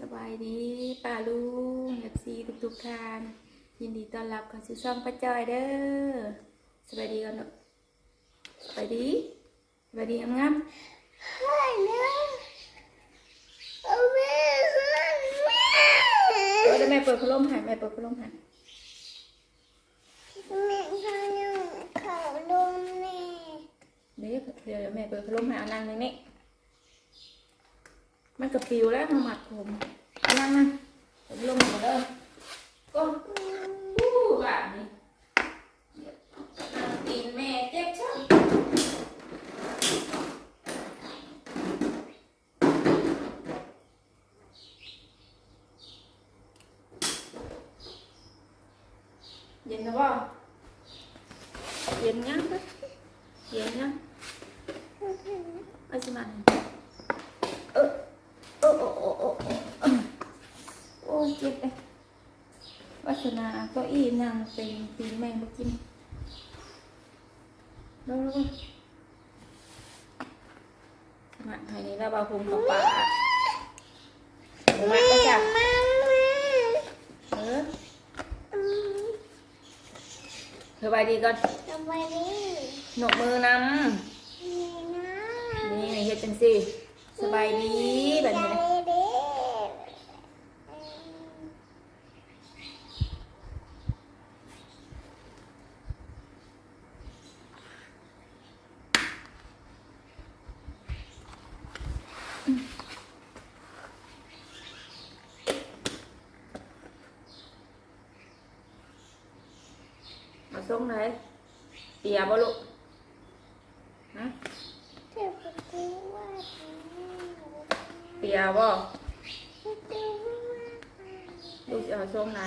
สบายดีป้าลุงเอฟซีทุกทุกๆท่าน ยินดีต้อนรับเข้าสู่ช่องป้าจอยเด้อสบายดีกันเนอะสบายดีสบายดีงามให้นะเอาแม่ให้แม่ๆเออเดี๋ยวแม่เปิดพัดลมให้แม่เปิดพัดลมให้แม่ขนมเขาลมแม่เดี๋ยวเดี๋ยวแม่เปิดพัดลมให้เอานั่งในนี้ มันกับปิวแล้วมาหมัดผมเอานั่งนั่งเปิดพัดลมให้เด้อก็อู้แบบนี้นั่งตีนแม่เจ็บช่างเย็นนะบ่เย็นยังปะเย็นยังเอาสิมาเออโอ้โอ้โอ้โอ้โอ้โอ้ เจ็บเลยวัฒนาเก็อีนั่งเป็นตีนแม่มากินแล้วแล้วก็สมัครไทยนี้แล้วบาภูมิของป่ามาก็จ้ะมาแม่เออสบายดีก่อนสบายดีหนกมือนำนี่นะนี่เฮ็ดจังซี่สบายดีแบบนี้ ใจ นะ ดี มาส่งไหนเปี ยบ่ลูกฮะเปียบ่ลูกจะเอาส่งไหน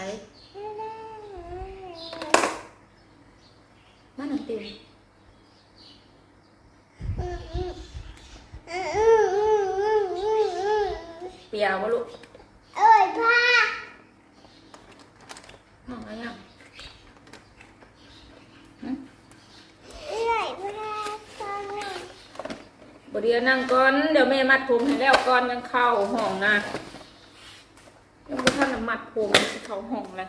มาหนังติวเปียบ่ลูก เอ้ยพ่อ ห้องอะไรอะฮะ เอ้ยพ่อฟัง บ่เดียว นั่งก่อน เดี๋ยวแม่มัดผมให้แล้วก่อนยังเข้าห้องนะยังบ่ทันมัดผมสิเข้าห้องเลย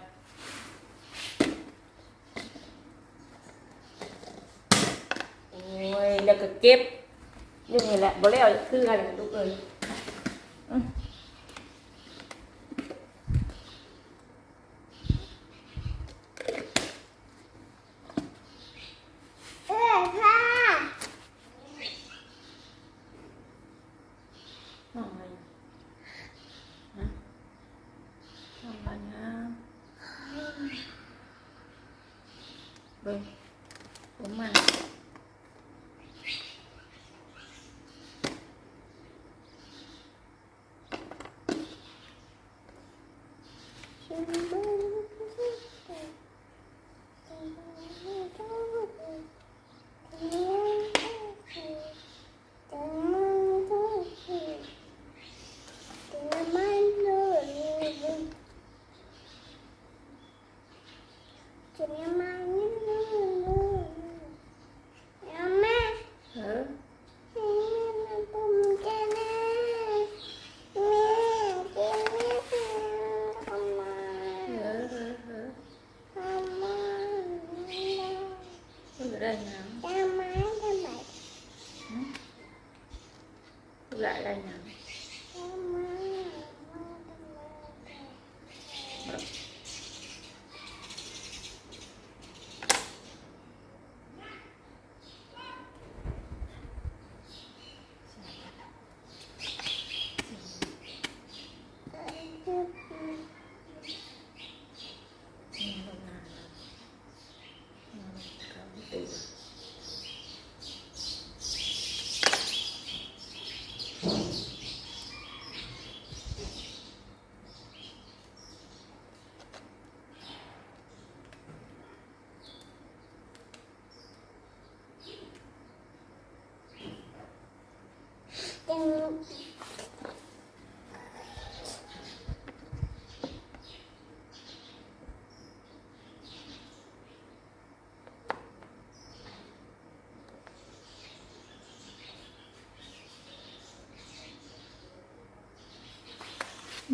โอ้ยแล้วก็เก็บอยู่นี่แหละบ่แล้วคืออะไรลูกเอ้ยอื้อเอ้ย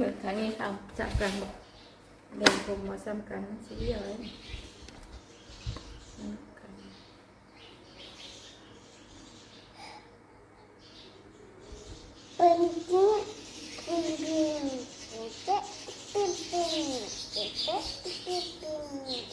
เบิกครั้งนี้ค่ะจับกันบอกเดินผมมาซ้ำกันสีอะไรซ้ำกัน เป็นจริงเป็นจริงเจ๊เป็นจริงเจ๊เป็นจริง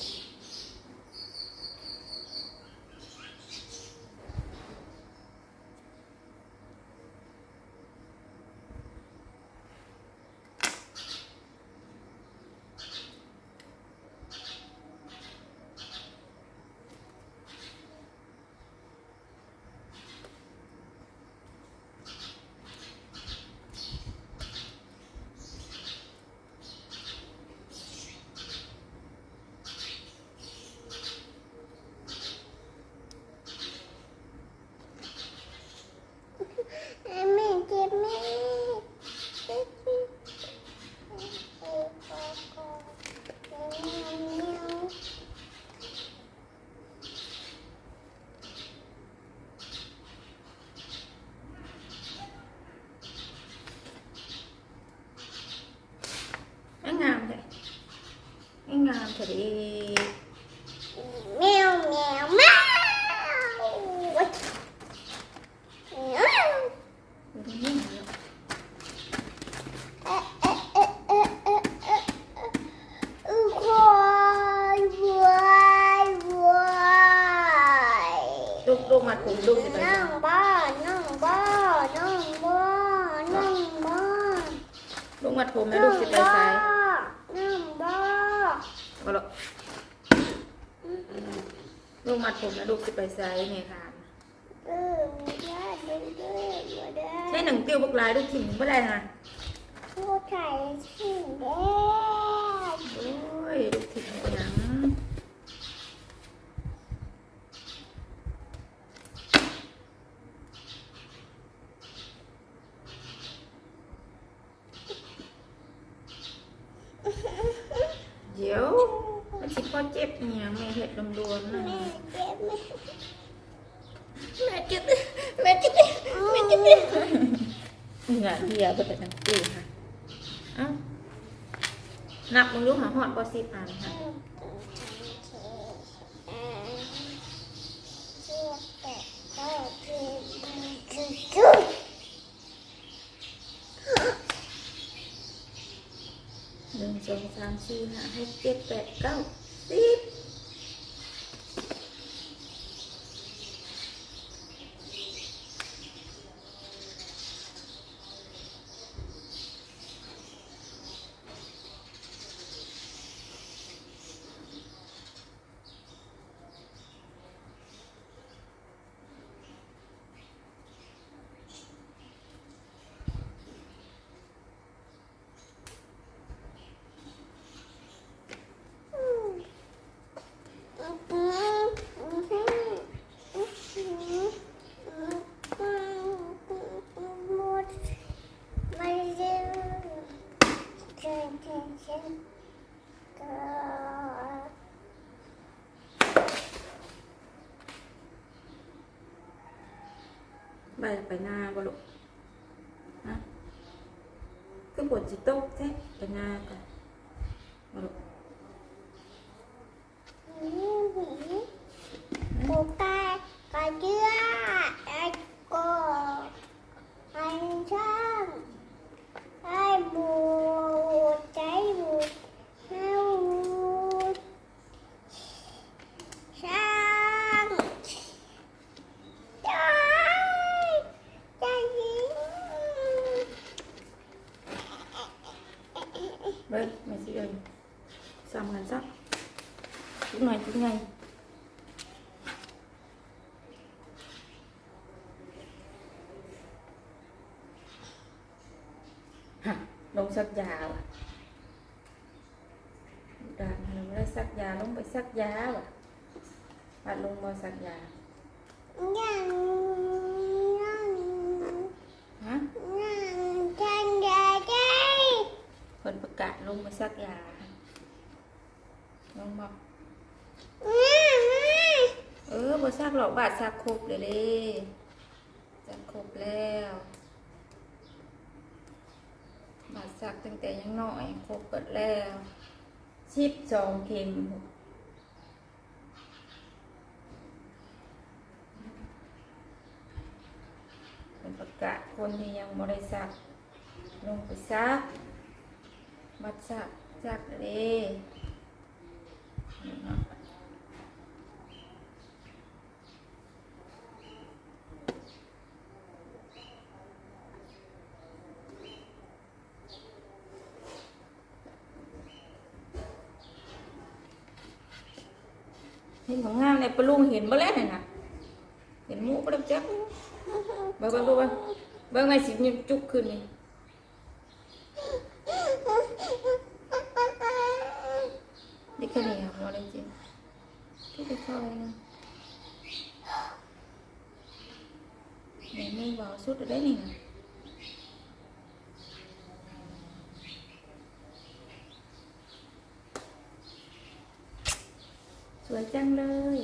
แม่เจ็บแม่เจ็บแม่เจ็บคอคอเจ็บเมียว ไอ้งามเลยไอ้งามเถอะดิ แมวแมวแมววัดแมว ดูตรงนี้หน่อยลูก เอ๊ะเอ๊ะเอ๊ะเอ๊ะเอ๊ะเอ๊ะเอ๊ะควายวายวาย ลูกลูกมาถุงลูกสิไป นั่งบ้านนั่งบ้านนั่งบ้านนั่งบ้าน ลูก มาถุงแล้วลูกสิไปใส่นั่งบ้านก็ลูกลูกมาถุงแล้วลูกสิไปใส่ไงค่ะเออไม่ได้ไม่ได้ไม่ได้ใช่หนึ่งติ้วบุกลายลูกถิ่นไม่ได้นะผู้ชายสิ่งแดงโอ้ยลูกถิ่นเป็นหยังเดี๋ยวมันสิพอเจ็บอหย่างแม่เห็ดลำดวนนะ แม่เจ็บไหม แม่เจ็บแม่เจ็บแม่เจ็บเหงื่อเหียไปแต่ทั้งตีค่ะเอ้านับมึงลูกหาหอดปอสิบอันค่ะ หนึ่งสองสามสี่ห้าหกเจ็ดแปดเก้าสิบ ไปไปหน้าบ่ลูกฮะคือปวดจิตตกแท้ไปหน้ากันบ่ลูก Cô ta có chưa ai cô anh sang ai buồn cháy buồn heo buồn sang trời trời gì เบิ้ลไม่สิเอ้ยซ้ำกันซักจุกหน่อยจุกไงฮะลงสักยาว่ะด่านลงได้สักยาลงไปสั กยาว่ะปัดลงมาสักยา nhăn nhăn ฮะ nhăn chân gà đây คนประกาศลงมาสักยาลงบอก สักตั้งแต่ยังน้อยครบเปิดแล้วชิบสองเข็มเป็นประกาศคนที่ยังบริษัทลงไปซักบัดซักซักเลยนี่เนาะ เห็นของงามใน ปลาลุงเห็นบ่แล้วนี่นะเห็นหมูปลาจักเบิ่งเบิ่งดูเบิ่งเบิ่งไอ้สิมันจุกขึ้นนี่เด็กแค่นี้ครับเราได้จริงที่ไปเข้าเลยนะแม่ไม่เบาสุดได้นี่นะสวยจังเลย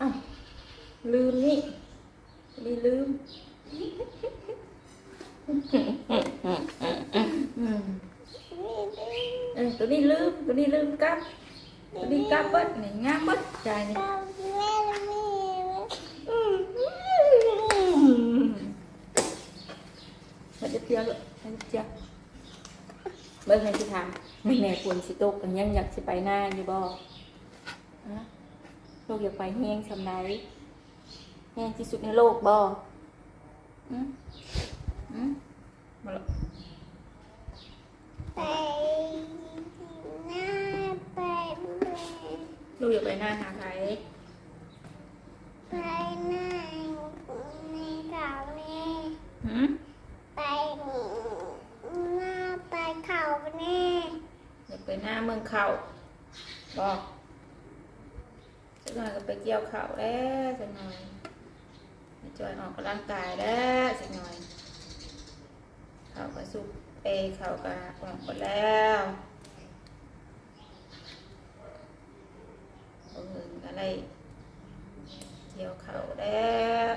อ้าวลืมนี่นี่ลืมอืมเออตัวนี้ลืมตัวนี้ลืมกลับตัวนี้กลับเบิดนี่งามเบิดใจนี่ตามแม่แม่อืมมันจะเพียวเลยมันจะเพียวเบิ่งให้สิถามไม่แน่ควรสิตกกันยังอยากสิไปหน้าอยู่บ่ฮะ ลูกอยากไปแห้งสำไรแห้งที่สุดในโลกบ่อืมอืมมาหรอกไปหน้าไปแม่ลูกอยากไปหน้าหาใครไปหน้าในเก่าแม่หืมไปหน้าไปเขาแม่อยากไปหน้าเมืองเขาบอก สักหน่อยก็ไปเกี่ยวเข่าแล้วสักหน่อยจอยออกกำลังกายแล้วสักหน่อย เข่าก็สุกเอยเข่าก็ออกหมดแล้วเอาเงินอะไรเกี่ยวเข่าแล้ว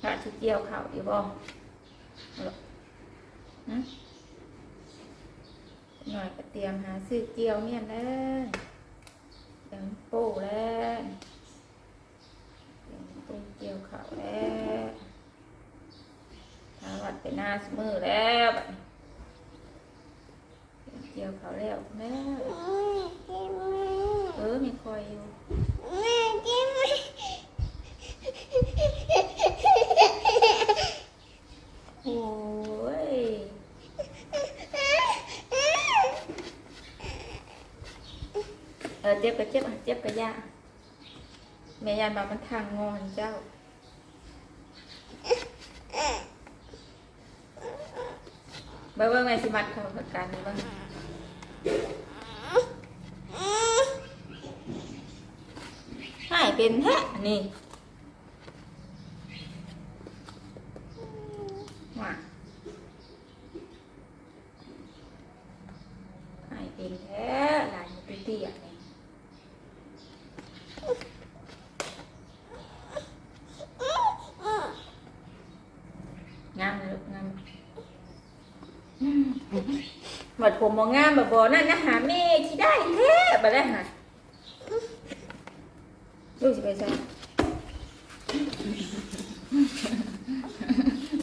ถ้าที่เกี่ยวเข่าอยู่บ่ เอาล่ะหน่อยก็เตรียมหาซื้อเกี่ยวเนี่ยแล้วเตรียมโป้แล้วเตรียมตุ้งเกี่ยวขาวแล้วทาวัดไปหน้าสมือแล้วเตรียมเกี่ยวขาวแล้วแม่เออมีคอยอยู่ แม่เจ็บแม่ โอ้ย เออเจ็บก็เจ็บอะเจ็บก็ยาแม่ยายบามันทางงอนเจ้า เบิ่งเบิ่งแม่สิมัดเข้าประกันเบิ่งหายเป็นแท้นี่ว่าให้เป็นแท้หลานมันเตี้ยๆนี่งามเลยลูกงามอืม บัดผมมองงามแบบบ่นั่นนะหาแม่ที่ได้แท้บัดได้หาลูกสิไปใส่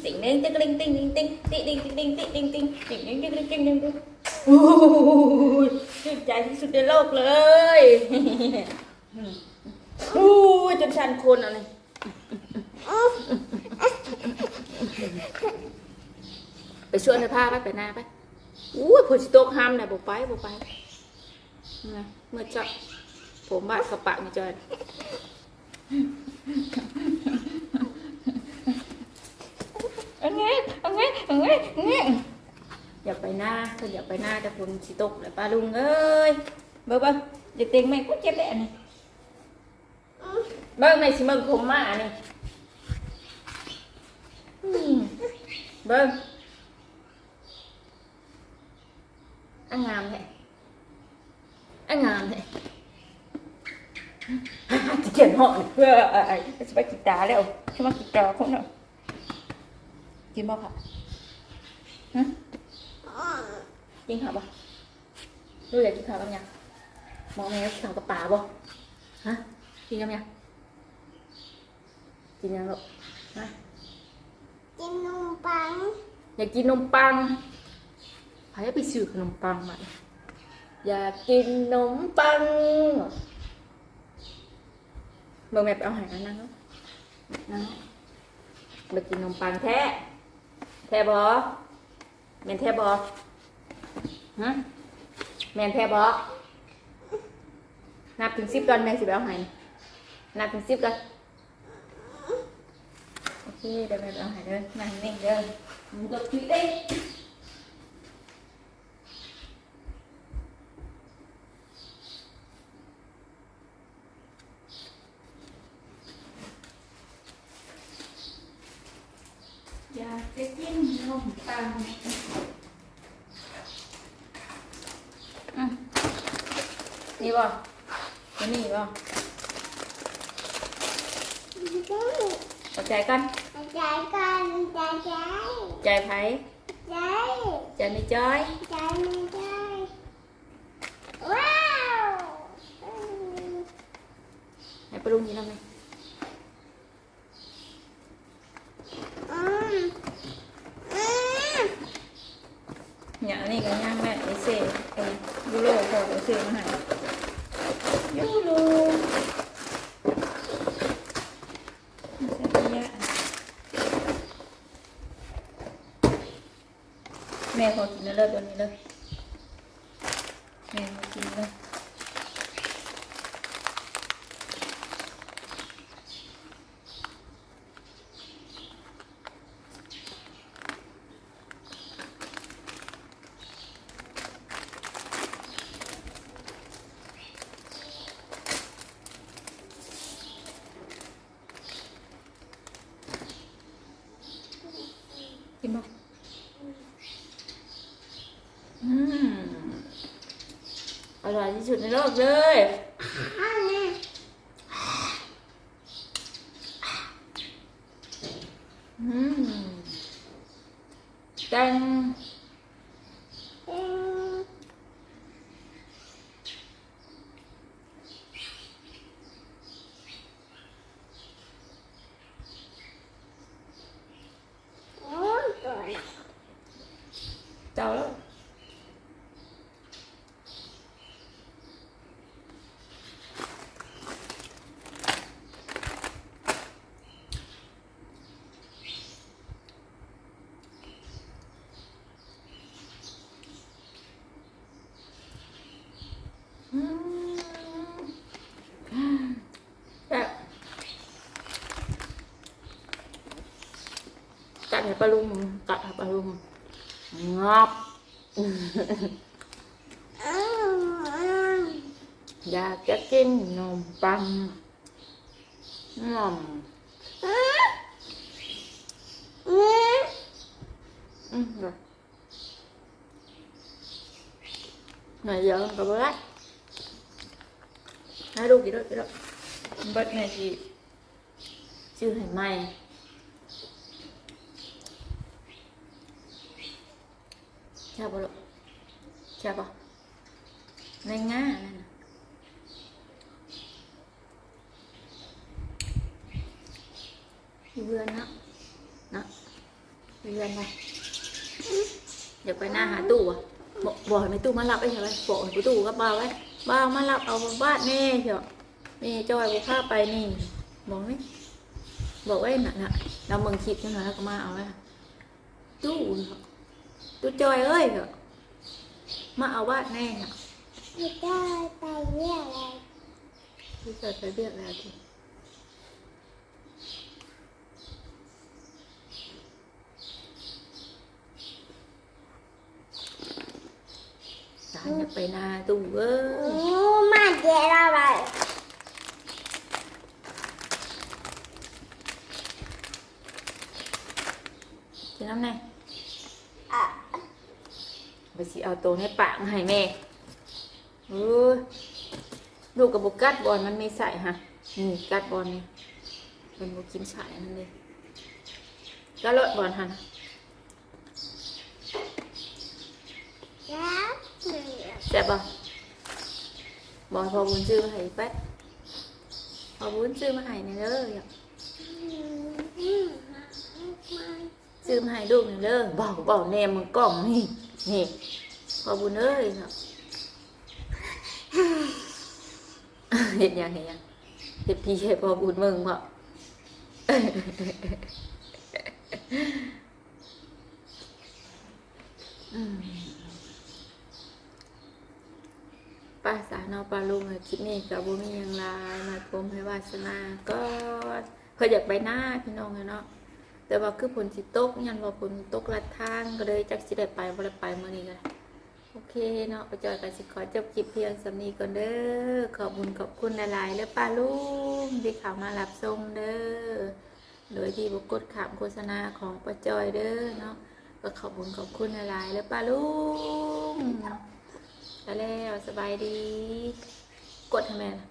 ติ่งเด้งติ๊งติ๊งติ๊งติ๊งติ๊งติ๊งติ๊งติ๊งติ๊งติ๊งติ๊งติ๊งติ๊งติ๊งติ๊งติ๊งติ๊งโอ้ยชื่นใจที่สุดในโลกเลยโอ้ยจนชันคนเอะไรไปช่วยในผ้าไปไปหน้าไป อู้ยผลสิโตกห้ามนะบอกไปบอกไปนะเมื่อจับผมบาดกระปะนี่จอยเอันนี้เอันนี้เอันนี้เอันนี้อย่าไปหน้าเธออย่าไปหน้าแต่ฝนสิตกเลยป้าลุงเอ้ยเบิ่งเบิ่งอย่าเต็งแม่กูเจ็บแหละนี่เบิ่งในสิเบิ่งผมมานี่อืมเบิ่ง anh làm vậy anh അങ്ങാന്ന് അങ്ങാന്ന് chị chuyển họ này chị bắt chị tá đấy không chứ bắt chị trò không đâu chị mau hả hả chị học à lúc giờ chị thở không nha mọi người thở tập bà không hả chị nhầm nha chị nhầm lộ hả chị nung băng nhà chị nung băng กีตาร์คนเนาะกินบ่ค่ะฮะกินข้าวบ่ดูอยากกินข้าวกับยังมองแม่กินข้าวกับป่าบ่ฮะกินกับยังกินยังลูกฮะกินนมปังอยากกินนมปังใครจะไปซื้อขนมปังมาเนี่ยอยากกินนมปังเบิ่งแม่ไปเอาใหายนั่งเนาะนั่งอยากกินนมปังแท้แท้บอแม่นแท้บอฮะแม่นแท้บอนับถึงสิบก่อนแม่สิไปเอาใหายนับถึงสิบก่อนโอเคเดี๋ยวแม่ไปเอาใหายเด้อนั่งนิ่งเด้อมึงกดคลิกได้ อยากจะกินนมปังอืมนี่บ่ตัวนี้บ่ขอใจกันใจกันใจใจใจไผใจใจไม่จ้อย ใจไม่ได้ว้าวอืมให้ปรุงนี่แล้วไหม อืมอืม เนี่ยอันนี้ก็ย่างแม่ไอเซ่ไอ้ยูโรพอไอเซ่มาให้ยูโร แม่ขอกินแล้วเลิศตัวนี้เลยแม่ขอกินเลย กินบ่ อืมอร่อยที่สุดในโลกเลยอืมจัง อืมโอ้ยตัวนี้ เจ้าแล้วอืมแบบ กัดให้ปลาลุงกัดให้ปลาลุงงับอืมอืมอยากจะกินนมปังงอม อืมอืม อืม rồi này ช่ปะลูกใช่ปะในง่านั่นเวือนาะเนาะเวือนไปเดี๋ยวไปหน้าหาตู้อะบอกห้ไม่ตู้มาลับไอ้ใช่ไหมบอกให้ตู้ก็บ้าไว้บ้ามาลับเอาบ้านแน่เถอะนี่จอยบุกข้าไปนี่บอกไหมบอกไอ้น่ะน่ะเราเมืองคิดกันหน่อยแล้วก็มาเอาไว้ตู้เถอะ ตู้จอยเอ้ยเถอะมาเอาบ้านแน่น่ะไม่ได้ไปเรียกอะไรที่เกิดไปเรียกแล้วทีสายอยากไปหน้าตู้เอ้ยโอ้มาเจออะไรกินน้ำไหนอะ ไปสิเอาตัวให้ปากมาให้แม่เออลูกกับบุกัดบอลมันไม่ใส่ฮะนี่กัดบอลนี่เป็นบุกินฉายนั่นเลยก็ลดบอลหันแล้วเหนื่อยแซ่บบ่บอลพอบุญซื้อมาให้แป๊ดพอบุญซื้อมาให้เนี่ยเด้ออยากจื้อมาให้ลูกเนี่ยเด้อบอกบอกแนมมึงกล่องนี่นี่ พอบุญเอ้ยครับเห็นยังเห็นยังเห็นพี่ให้พอบุญมึงบ่อป้าสาเนอปลาลุงอะคลิปนี้กับบุมียังลายมาพมให้วาสนาก็เพื่ออยากไปหน้าพี่น้องเนาะแต่ว่าคือผลสิตกยันว่าผลตกลัดทางก็เลยจักสิได้ไปบ่ได้ไปมื้อนี้ก็ได้ อเคเนาะไปจอยกันสิขอจบคลิปเพียงสำนีก่อนเด้อขอบคุญขอบคุณหลายๆแล้วป้าลุงที่เขามารับชมเด้อโดยที่บุกดขามโฆษณาของป้าจอยเด้อเนาะก็ขอบคุณขอบคุณหลายๆแล้วป้าลุงแล้วสบายดี กดทำไมล่ะ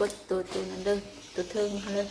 กดตัวตัวนั้นเด้อตัวเทิงเขาเลย